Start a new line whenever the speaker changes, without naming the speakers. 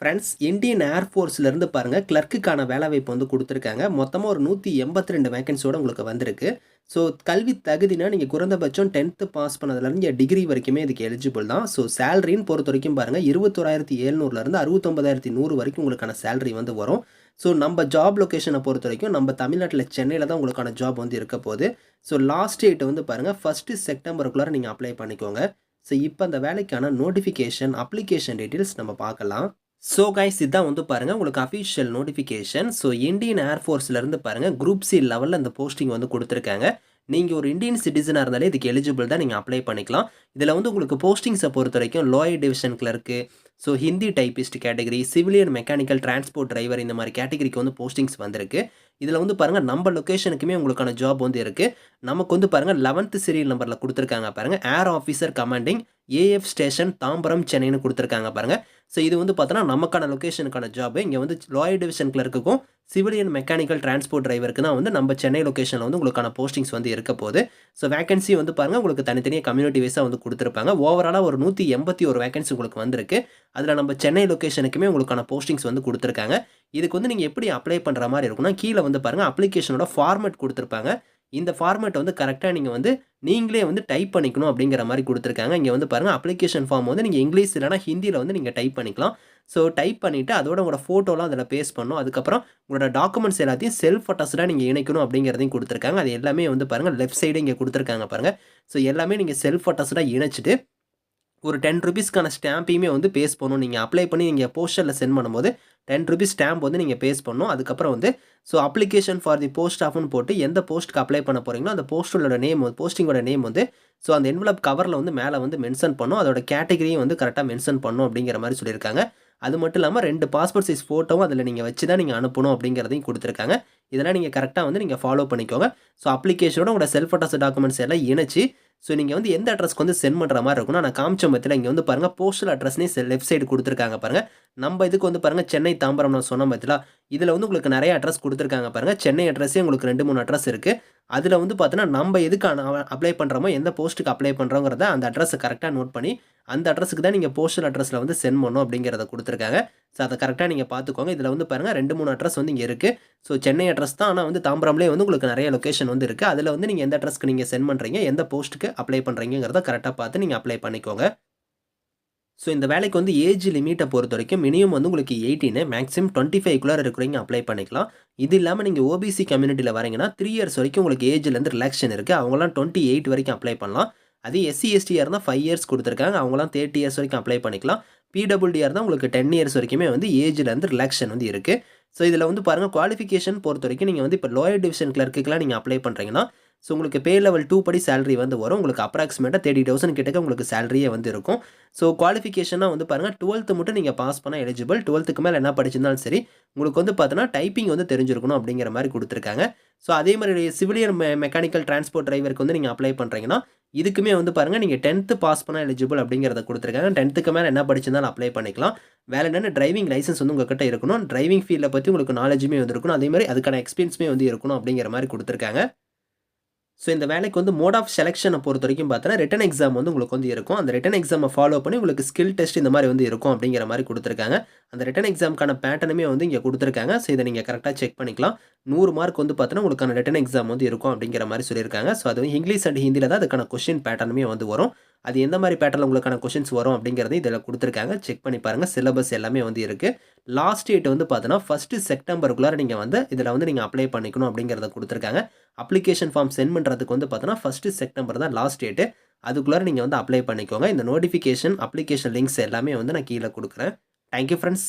Friends Indian ஏர்ஃபோர்ஸ்லேருந்து பாருங்கள் கிளர்க்குக்கான வேலைவாய்ப்பு வந்து கொடுத்துருக்காங்க. மொத்தமாக ஒரு நூற்றி எண்பத்தி ரெண்டு வேகன்சியோட உங்களுக்கு வந்திருக்கு. ஸோ கல்வி தகுதினா நீங்கள் குறைந்தபட்சம் டென்த்து பாஸ் பண்ணதுலேருந்து டிகிரி வரைக்குமே இதுக்கு எலிஜிபிள் தான். ஸோ சேலரின்னு பொறுத்த வரைக்கும் பாருங்கள் இருபத்தோராயிரத்தி எழுநூறுலேருந்து அறுபத்தொம்பதாயிரத்தி நூறு வரைக்கும் உங்களுக்கான சேலரி வந்து வரும். ஸோ நம்ம ஜாப் லொக்கேஷனை பொறுத்த வரைக்கும் நம்ம தமிழ்நாட்டில் சென்னையில் தான் உங்களுக்கான ஜாப் வந்து இருக்க போகுது. ஸோ லாஸ்ட் டேட் வந்து பாருங்கள் ஃபஸ்ட்டு செப்டம்பருக்குள்ளார நீங்கள் அப்ளை பண்ணிக்கோங்க. ஸோ இப்போ அந்த வேலைக்கான நோட்டிஃபிகேஷன் அப்ளிகேஷன் டீட்டெயில்ஸ் நம்ம பார்க்கலாம். ஸோ கைஸ் இதுதான் வந்து பாருங்கள் உங்களுக்கு அஃபிஷியல் நோட்டிஃபிகேஷன் ஸோ இந்தியன் ஏர்ஃபோர்ஸ்லேருந்து பாருங்கள் குரூப் சி லெவலில் அந்த போஸ்டிங் வந்து கொடுத்துருக்காங்க. நீங்கள் ஒரு இந்தியன் சிட்டிசனாக இருந்தாலே இதுக்கு எலிஜிபிள் தான் நீங்கள் அப்ளை பண்ணிக்கலாம். இதில் வந்து உங்களுக்கு போஸ்டிங்ஸை பொறுத்த வரைக்கும் lower division clerk so Hindi typist category civilian mechanical transport driver இந்த மாதிரி கேட்டகரிக்கு வந்து போஸ்டிங்ஸ் வந்திருக்கு. இதில் வந்து பாருங்கள் நம்ம லொக்கேஷனுக்குமே உங்களுக்கான ஜாப் வந்து இருக்குது நமக்கு வந்து பாருங்கள் லெவன்த்து சீரியல் நம்பரில் கொடுத்துருக்காங்க பாருங்கள் air officer commanding AF station Tambaram சென்னைன்னு கொடுத்துருக்காங்க பாருங்கள் ஸோ இது வந்து பார்த்தோன்னா நமக்கான லொக்கேஷனுக்கான ஜாப் இங்கே வந்து லாயர் டிவிஷன் கிளர்க்குக்கும் சிவிலியன் மெக்கானிக்கல் டிரான்ஸ்போர்ட் டிரைவருக்கு தான் வந்து நம்ம சென்னை லொக்கேஷனில் வந்து உங்களுக்கான போஸ்டிங்ஸ் வந்து இருக்க போகுது. ஸோ வேகன்சி வந்து பாருங்கள் உங்களுக்கு தனித்தனியாக கம்யூனிட்டி வைஸாக வந்து கொடுத்துருப்பாங்க. ஓவராலாக ஒரு நூற்றி எண்பத்தி ஒரு வேகன்சி உங்களுக்கு வந்திருக்கு. அதில் நம்ம சென்னை லொக்கேஷனுக்குமே உங்களுக்கான போஸ்டிங்ஸ் வந்து கொடுத்துருக்காங்க. இதுக்கு வந்து நீங்கள் எப்படி அப்ளை பண்ணுற மாதிரி இருக்கும்னா கீழே வந்து பாருங்கள் அப்ளிகேஷனோட ஃபார்மேட் கொடுத்துருப்பாங்க. இந்த ஃபார்மேட் வந்து கரெக்டாக நீங்கள் வந்து நீங்களே வந்து டைப் பண்ணிக்கணும் அப்படிங்கிற மாதிரி கொடுத்துருக்காங்க. இங்கே வந்து பாருங்கள் அப்ளிகேஷன் ஃபார்ம் வந்து நீங்கள் இங்கிலீஷ் இல்லைனா ஹிந்தியில் வந்து நீங்கள் டைப் பண்ணிக்கலாம். ஸோ டைப் பண்ணிவிட்டு அதோட உங்களோட ஃபோட்டோலாம் அதில் பேஸ்ட் பண்ணணும். அதுக்கப்புறம் உங்களோட டாக்குமெண்ட்ஸ் எல்லாத்தையும் செல்ஃப் அட்டாஸ்டாக நீங்கள் இணைக்கணும் அப்படிங்கிறதையும் கொடுத்துருக்காங்க. அது எல்லாமே வந்து பாருங்கள் லெஃப்ட் சைடு இங்கே கொடுத்துருக்காங்க பாருங்கள் ஸோ எல்லாமே நீங்கள் செல்ஃப் அட்டாஸ்டாக இணைச்சிட்டு ஒரு டென் ருபீஸ்க்கான ஸ்டாம்பையுமே வந்து பேஸ் பண்ணணும். நீங்கள் அப்ளை பண்ணி நீங்கள் போஸ்டரில் சென்ட் பண்ணும்போது டென் ருபீஸ் ஸ்டாம்ப் வந்து நீங்கள் பேஸ் பண்ணணும். அதுக்கப்புறம் வந்து so application for the post ஆஃப்னு போட்டு எந்த போஸ்ட்டுக்கு அப்ளை பண்ண போகிறீங்களோ அந்த போஸ்ட்டோட நேம் போஸ்டிங்கோட நேம் வந்து ஸோ அந்த என்வலப் கவரில் வந்து மேலே வந்து மென்ஷன் பண்ணும் அதோட கேட்டகரியும் வந்து கரெக்டாக மென்ஷன் பண்ணும் அப்படிங்கிற மாதிரி சொல்லியிருக்காங்க. அது மட்டும் இல்லாமல் ரெண்டு பாஸ்போர்ட் சைஸ் ஃபோட்டோவும் அதில் நீங்கள் வச்சு தான் நீங்கள் அனுப்பணும் அப்படிங்கிறதையும் கொடுத்துருக்காங்க. இதெல்லாம் நீங்கள் கரெக்டாக வந்து நீங்கள் ஃபாலோ பண்ணிக்கோங்க. ஸோ அப்ளிகேஷனோட உங்களோட செல்ஃப் அட்டாஸ் டாக்குமெண்ட்ஸ் எல்லாம் இணைச்சி ஸோ நீங்கள் வந்து எந்த அட்ரஸ்க்கு வந்து சென்ட் பண்ணுற மாதிரி இருக்கும்னா நான் காமிச்ச மத்தியில் இங்கே வந்து பாருங்கள் போஸ்டல் அட்ரஸ்னே லெஃப்ட் சைடு கொடுத்துருக்காங்க பாருங்கள் நம்ம இதுக்கு வந்து பாருங்கள் சென்னை தாம்பரம் நான் சொன்ன மத்தியில் இதில் வந்து உங்களுக்கு நிறைய அட்ரஸ் கொடுத்துருக்காங்க பாருங்கள் சென்னை அட்ரஸே உங்களுக்கு ரெண்டு மூணு அட்ரஸ் இருக்குது அதில் வந்து பார்த்தோன்னா நம்ம எதுக்கு அப்ளை பண்ணுறோமோ எந்த போஸ்ட்டுக்கு அப்ளை பண்ணுறோங்கிறத அந்த அட்ரஸை கரெக்டாக நோட் பண்ணி அந்த அட்ரஸுக்கு தான் நீங்கள் போஸ்டல் அட்ரஸில் வந்து சென்ட் பண்ணணும் அப்படிங்கிறத கொடுத்துருக்காங்க. ஸோ அதை கரெக்டாக நீங்கள் பார்த்துக்கோங்க. இதில் வந்து பாருங்கள் ரெண்டு மூணு அட்ரஸ் வந்து இங்கே இருக்குது ஸோ சென்னை அட்ரஸ் தான். ஆனால் வந்து தாம்பரம்லேயே வந்து உங்களுக்கு நிறைய லொக்கேஷன் வந்து இருக்குது அதில் வந்து நீங்கள் எந்த அட்ரஸ்க்கு நீங்கள் சென்ட் பண்ணுறீங்க எந்த போஸ்ட்டுக்கு அப்ளை பண்ணுறீங்கிறத கரெக்டாக பார்த்து நீங்கள் அப்ளை பண்ணிக்கோங்க. ஸோ இந்த வேலைக்கு வந்து ஏஜ் லிமிட்டை பொறுத்த வரைக்கும் மினிமம் வந்து உங்களுக்கு எயிட்டீனு மேக்ஸிமம் டுவெண்ட்டி ஃபைவ்க்குள்ளே இருக்கிறவங்க அப்ளை பண்ணிக்கலாம். இது இல்லாமல் நீங்கள் ஓபிசி கம்யூனிட்டியில் வரீங்கன்னா த்ரீ இயர்ஸ் வரைக்கும் உங்களுக்கு ஏஜ்லேருந்து ரிலாக்ஷன் இருக்குது அவங்களாம் டுவெண்ட்டி எயிட் வரைக்கும் அப்ளை பண்ணலாம். அது எஸ்சி எஸ்டியாக இருந்தால் ஃபைவ் இயர்ஸ் கொடுத்துருக்காங்க. அவங்களாம் தேர்ட்டி இயர்ஸ் வரைக்கும் அப்ளை பண்ணிக்கலாம். பிடபிள்யூடிஆர் தான் உங்களுக்கு டென் இயர்ஸ் வரைக்குமே வந்து ஏஜ்லேருந்து ரிலாக்ஷன் வந்து இருக்குது ஸோ இதில் வந்து பாருங்கள் குவாலிஃபிகேஷன் பொறுத்த வரைக்கும் நீங்கள் வந்து இப்போ லோயர் டிவிஷன் கிளர்க்குலாம் நீங்கள் அப்ளை பண்ணுறீங்கன்னா ஸோ உங்களுக்கு பே லெவல் டூ படி சேலரி வந்து வரும். உங்களுக்கு அப்ராக்சிமேட்டாக தேர்ட்டி தௌசண்ட் கிட்டக்க உங்களுக்கு சேலரியே வந்து இருக்கும். ஸோ குவாலிஃபிகேஷனாக வந்து பாருங்கள் டுவெல்த்து மட்டும் நீங்கள் பாஸ் பண்ண எலிஜிபிள் டுவெல்த்துக்கு மேலே என்ன படிச்சிருந்தாலும் சரி உங்களுக்கு வந்து பார்த்தோன்னா டைப்பிங் வந்து தெரிஞ்சிருக்கணும் அப்படிங்கிற மாதிரி கொடுத்துருக்காங்க. ஸோ அதே மாதிரி சிவிலியன் மெ மெக்கானிக்கல் டிரான்ஸ்போர்ட் டிரைவருக்கு வந்து நீங்கள் அப்ளை பண்ணுறீங்கன்னா இதுக்குமே வந்து பாருங்கள் நீங்கள் டென்த்து பாஸ் பண்ண எலிஜிபிள் அப்படிங்கிறத கொடுத்துருக்காங்க. டென்த்துக்கு மேலே என்ன படிச்சிருந்தாலும் அப்ளை பண்ணிக்கலாம். வேலை என்னென்ன டிரைவிங் லைசன்ஸ் வந்து உங்கள்கிட்ட இருக்கணும் டிரைவிங் ஃபீல்டை பற்றி உங்களுக்கு நாலேஜுமே வந்து இருக்கணும். அதே மாதிரி அதுக்கான எக்ஸ்பீரியன்ஸுமே வந்து இருக்கணும் அப்படிங்கிற மாதிரி கொடுத்துருக்காங்க. ஸோ இந்த வேலைக்கு வந்து மோட் ஆஃப் செலெக்ஷனை பொறுத்த வரைக்கும் பார்த்தோன்னா ரிட்டன் எக்ஸாம் வந்து உங்களுக்கு வந்து இருக்கும். அந்த ரிட்டன் எக்ஸாமை ஃபாலோ பண்ணி உங்களுக்கு ஸ்கில் டெஸ்ட் இந்த மாதிரி வந்து இருக்கும் அப்படிங்கிற மாதிரி கொடுத்துருக்காங்க. அந்த ரிட்டன் எக்ஸாமுக்கான பேட்டர்னுமே வந்து இங்கே கொடுத்துருக்காங்க. ஸோ இதை நீங்கள் கரெக்டாக செக் பண்ணிக்கலாம். நூறு மார்க் வந்து பார்த்தோன்னா உங்களுக்கான ரிட்டன் எக்ஸாம் வந்து இருக்கும் அப்படிங்கிற மாதிரி சொல்லியிருக்காங்க. ஸோ அது இங்கிலீஷ் அண்ட் ஹிந்தியில் தான் அதுக்கான கொஷின் பேட்டர்னுமே வந்து வரும். அது எந்த மாதிரி பேட்டர்ல உங்களுக்கான கொஷின்ஸ் வரும் அப்படிங்கிறது இதில் கொடுத்துருக்காங்க. செக் பண்ணி பாருங்கள் சிலபஸ் எல்லாமே வந்து இருக்குது லாஸ்ட் டேட் வந்து பார்த்தீங்கன்னா ஃபஸ்ட்டு செப்டம்பருக்குள்ளார நீங்கள் வந்து இதில் வந்து நீங்கள் அப்ளை பண்ணிக்கணும் அப்படிங்கிறத கொடுத்துருக்காங்க. அப்ளிகேஷன் ஃபார்ம் சென்ட் பண்ணுறதுக்கு வந்து பார்த்தீங்கன்னா ஃபஸ்ட்டு செப்டம்பர் தான் லாஸ்ட் டேட்டு அதுக்குள்ளார நீங்கள் வந்து அப்ளை பண்ணிக்கோங்க. இந்த நோட்டிஃபிகேஷன் அப்ளிகேஷன் லிங்க்ஸ் எல்லாமே வந்து நான் கீழே கொடுக்குறேன். Thank you friends